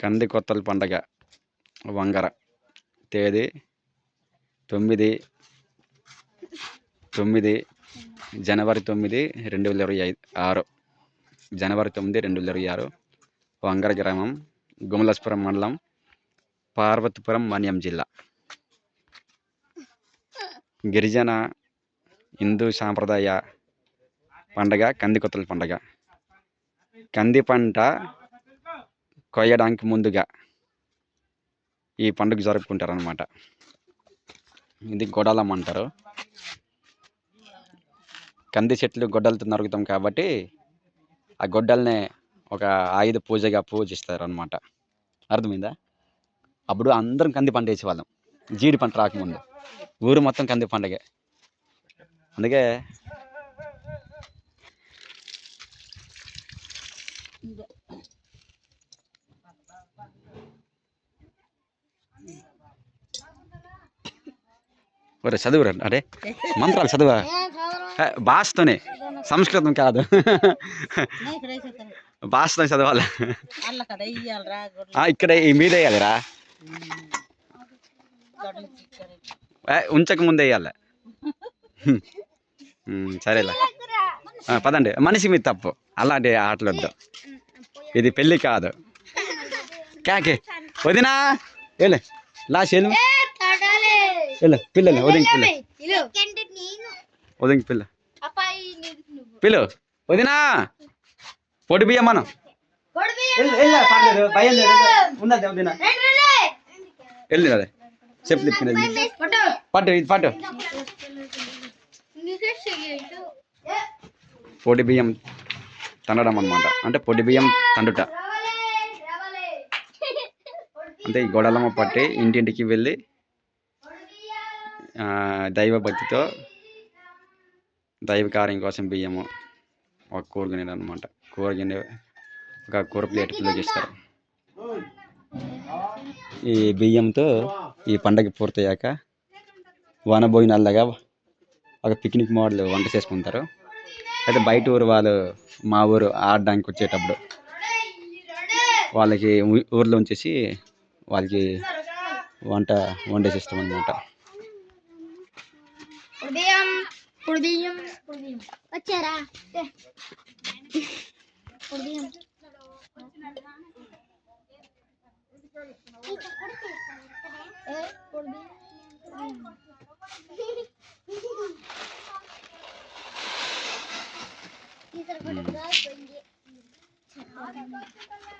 కంది కొత్తల పండగ వంగర. తేదీ తొమ్మిది తొమ్మిది జనవరి తొమ్మిది రెండు వేల ఇరవై ఐదు ఆరు జనవరి తొమ్మిది రెండు వేల ఇరవై ఆరు. వంగర గ్రామం గుమలస్పురం మండలం పార్వతీపురం మన్యం జిల్లా. గిరిజన హిందూ సాంప్రదాయ పండగ కంది కొత్తల పండగ. కంది పంట కొయ్యడానికి ముందుగా ఈ పండుగ జరుపుకుంటారు అనమాట ఇది గొడలం అంటారు. కంది చెట్లు గొడ్డలతో నరుగుతాం కాబట్టి ఆ గొడ్డల్నే ఒక ఆయుధ పూజగా పూజిస్తారు అనమాట అర్థమైందా? అప్పుడు అందరం కంది పంట వేసేవాళ్ళం. జీడి పంట రాకముందు. ఊరు మొత్తం కంది పండగే. అందుకే ఒరే చదువురా అరే మంత్రాలు చదువా? భాషతోనే సంస్కృతం కాదు. భాషతో చదవాలి? ఇక్కడ ఈ మీద వేయాలిరా. ఉంచక ముందే వేయాలి. సరేలే. పదండి. మనిషి మీద తప్పు. అలాంటి ఆటలు వద్దు ఇది పెళ్ళి కాదు. కాకే వదినా వెళ్ళు లాస్ట్ వెళ్ళు వెళ్ళు పిల్లలు వదింకి పిల్ల. వదింకి పిల్ల. పిల్లు వదినా. పొడి బియ్యం మనం పర్లేదు, భయం లేదు, వెళ్ళు. ఉన్నది వదినా. వెళ్ళి అదే చెప్పు తిప్పినది పట్టు ఇది పట్టు. పొడి బియ్యం తండడం అనమాట అంటే పొడి బియ్యం తండుట. అంటే ఈ గొడలమ్మ పట్టి ఇంటింటికి వెళ్ళి దైవభక్తితో దైవ కార్యం కోసం బియ్యము ఒక కూర అనమాట కూర ఒక కూర ప్లేట్ ఫిల్ ఈ బియ్యంతో ఈ పండగ పూర్తయ్యాక వనభోజనాలగా ఒక పిక్నిక్ మోడల్ వంట చేసుకుంటారు. అయితే బయట ఊరు వాళ్ళు మా ఊరు ఆడడానికి వచ్చేటప్పుడు వాళ్ళకి ఊర్లో ఉంచేసి వాళ్ళకి వంట వండేసిస్తాం అనమాట ఉదయం. ఉదయం. ఉదయం. వచ్చారా? పోయింది.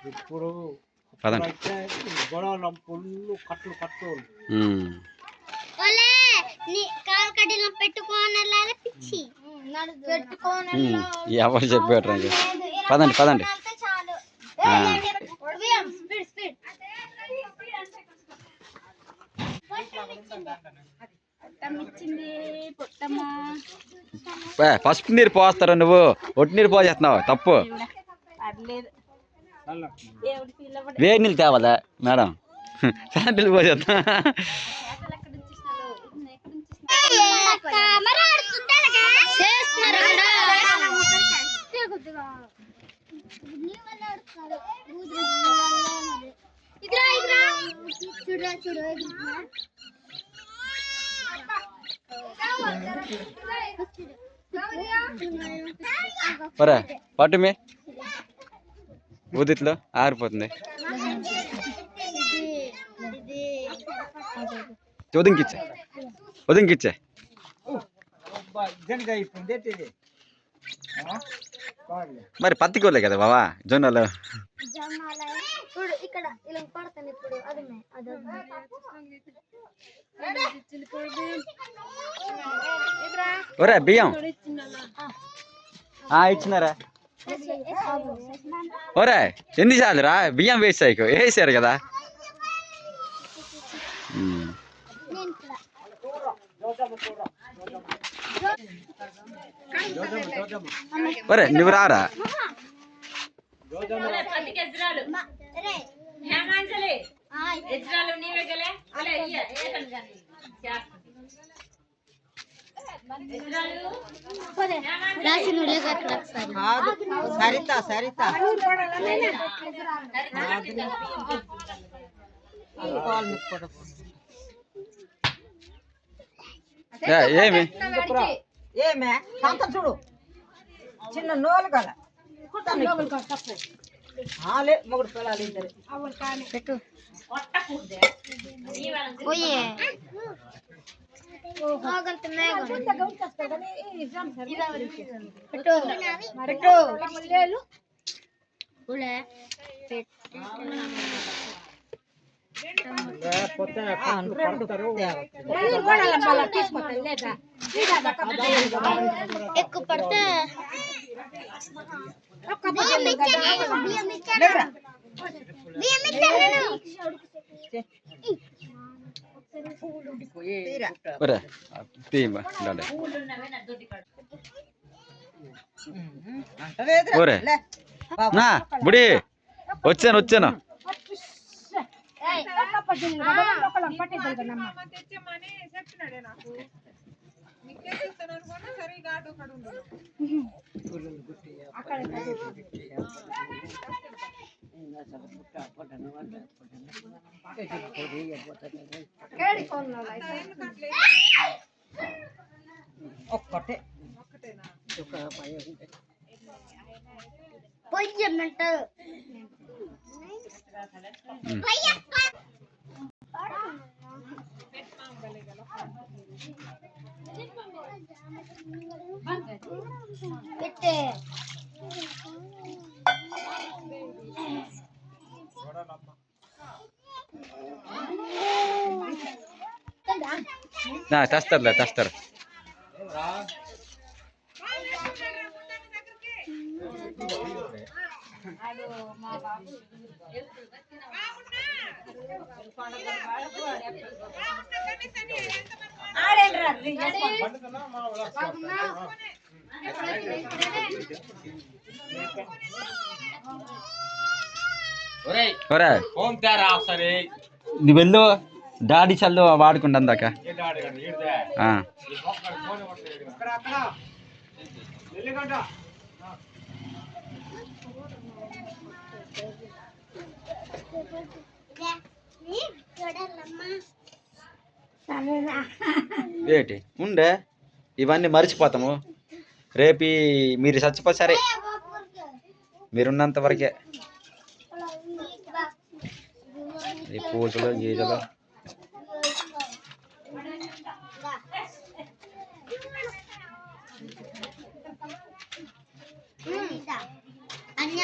ఇప్పుడు గొడవలు పుల్లు కట్లు కట్టు పిచ్చి. ఎవరు చెప్పారు పదండి పదండి. పసుపు నీరు పోస్తారు నువ్వు? ఒట్టి నీరు పోసేస్తున్నావు? తప్పు. వేడి నీళ్ళు తేవాలా మేడం? శాంతిలు పోసేస్తా ఒరే పట్టు మీ. ఆరిపోతుంది. ఉదింకిచ్చే. ఉదింకిచ్చే. అయిపోయింది ఏంటిది? మరి పత్తి కూరలే కదా బావా జొన్నలు? చూడు ఇక్కడ ఇలా పడతాను ఇప్పుడు అది అది ఒరే బియ్యం. ఆ, ఇచ్చినారా? ఒరే ఎన్నిసార్లు రా బియ్యం వేసాయి వేసారు కదా. ఉమ్. లేక అక్కడ ఒకసారి. సరిత సరిత. ఏమి? ఏమే? కంత చూడు. చిన్న నోలు కదా ఆలే మొగుడు పిల్లలు ఇద్దరు. పెట్టు. పెట్టు. ఎక్కువ పడితే బియ్యం ఇచ్చాను, బియ్యం ఇచ్చాను. బియ్యం ఇచ్చాను. ఒరే తీయమ్మా, డాడీ. ఒరే నా బుడి వచ్చాను వచ్చాను ఒక్కటే. పొయ్యమంటారు పెట్టే నా తెస్తారులే తెస్తారు ఒరే ఫోన్ తేరా ఒకసారి నువ్వు వెళ్ళు డాడీ చల్లు వాడుకుంటా అందాక ఆ. ఏంటి? ఉండే? ఇవన్నీ మర్చిపోతాము. రేపు మీరు చచ్చిపో సరే మీరున్నంత వరకే. ఈ పూజలు గీజలు.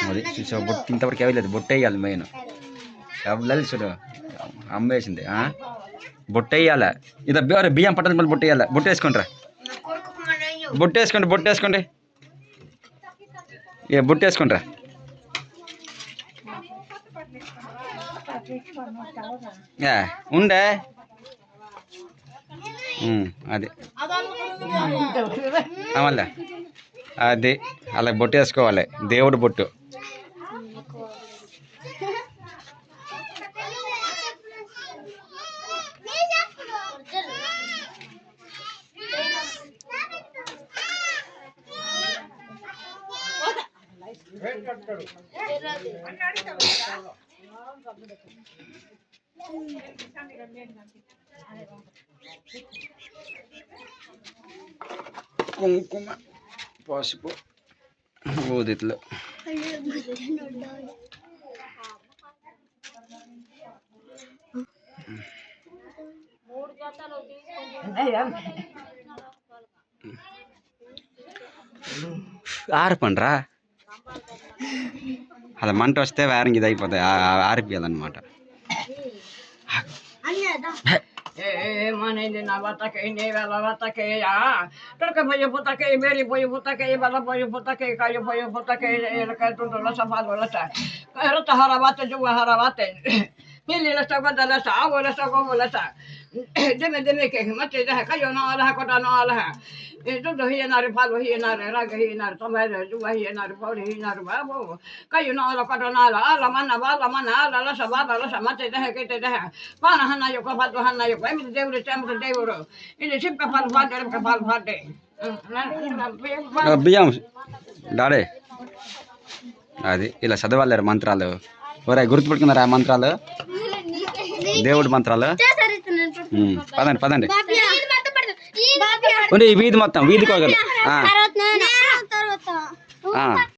అది చూసావు బొట్టు ఇంతవరకు వేయలేదు బొట్టు వేయాలి మెయిన్. ఎవరు చూడు. అమ్మేసింది వేసింది ఆ? బొట్టు వేయాలి ఇదో బియ్యం బియ్యం పట్టదు మళ్ళీ బొట్టు వేయాలి బొట్టు వేసుకుంటారా బొట్టు వేసుకోండి బొట్టు వేసుకోండి ఏ బొట్టు వేసుకుంటారా ఏ, ఉండే. అది. మళ్ళా అది అలా బొట్టు వేసుకోవాలి దేవుడు బొట్టు. కుంకుమ పసుపు ఊదిట్లో. ఆరు పండ్రా అలా మంట వస్తే వేరంగి ఇది అయిపోతాయి ఆరిపోయాలన్నమాట ఏమనేది నా బతకే నీ వేళ బతకే తొడకపోయి పుతకే మేలిపోయి పుతకే బలపోయి పుతకే కాయపోయి పుతకే ఎలకంటుంటున్న సఫాలు రత హరబాతే జువ హరబాతే Ili lasta kwata lasta, awo lasta komo lasta. Deme deme ke, mate dah kayo na ala kota na ala. Itu tu hiya nari palu hiya nari raga hiya nari tomere dua hiya nari poli hiya nari babu. Kayo na ala kota na ala, ala mana ala mana ala lasa baba lasa mate dah kete dah. Pana hana yo kapatu hana yo, emi deuru temru deuru. Ini sip kapal fade, kapal fade. ఆ, బియ్యం డాడే అది ఇలా చదవాలేరు మంత్రాలు ఒరే గుర్తుపెట్టుకున్నారా మంత్రాలు? దేవుడి మంత్రాలు? పదండి పదండి. ఉండి ఈ వీధి మొత్తం వీధికి ఒకరు